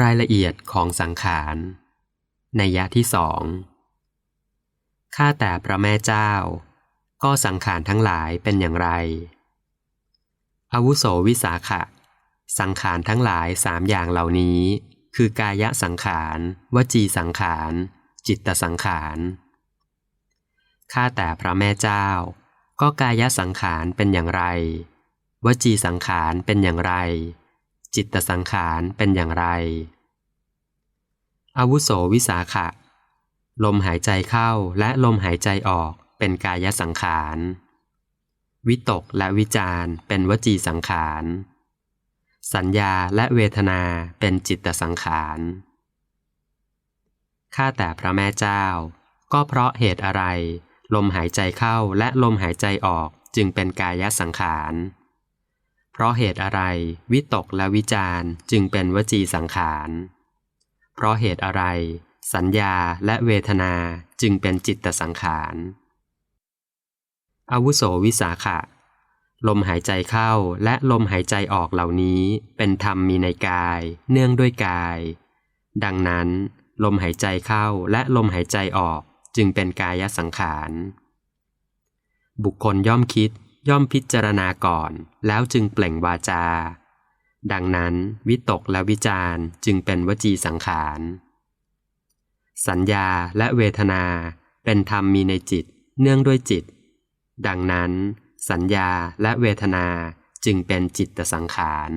รายละเอียดของสังขารในยะที่สองข้าแต่พระแม่เจ้า ก็สังขารทั้งหลายเป็นอย่างไร อาวุโสวิสาขะ สังขารทั้งหลายสามอย่างเหล่านี้ คือกายสังขาร วจีสังขาร จิตตสังขารข้าแต่พระแม่เจ้า ก็กายสังขารเป็นอย่างไร วจีสังขารเป็นอย่างไร จิตสังขารเป็นอย่างไร อาวุโสวิสาขะ ลมหายใจเข้าและลมหายใจออกเป็นกายสังขาร วิตกและวิจารเป็นวจีสังขาร สัญญาและเวทนาเป็นจิตสังขาร ข้าแต่พระแม่เจ้า ก็เพราะเหตุอะไร ลมหายใจเข้าและลมหายใจออกจึงเป็นกายสังขาร เพราะเหตุอะไร วิตกและวิจารจึงเป็นวจีสังขาร เพราะเหตุอะไร สัญญาและเวทนาจึงเป็นจิตตสังขาร อาวุโสวิสาขะ ลมหายใจเข้าและลมหายใจออกเหล่านี้เป็นธรรมมีในกาย เนื่องด้วยกาย ดังนั้น ลมหายใจเข้าและลมหายใจออกจึงเป็นกายสังขาร บุคคลย่อมคิด ย่อมพิจารณาก่อนแล้วจึงเปล่งวาจา ดังนั้นวิตกและวิจารจึงเป็นวจีสังขาร สัญญาและเวทนาเป็นธรรมมีในจิตเนื่องด้วยจิต ดังนั้น สัญญาและเวทนาจึงเป็นจิตตสังขาร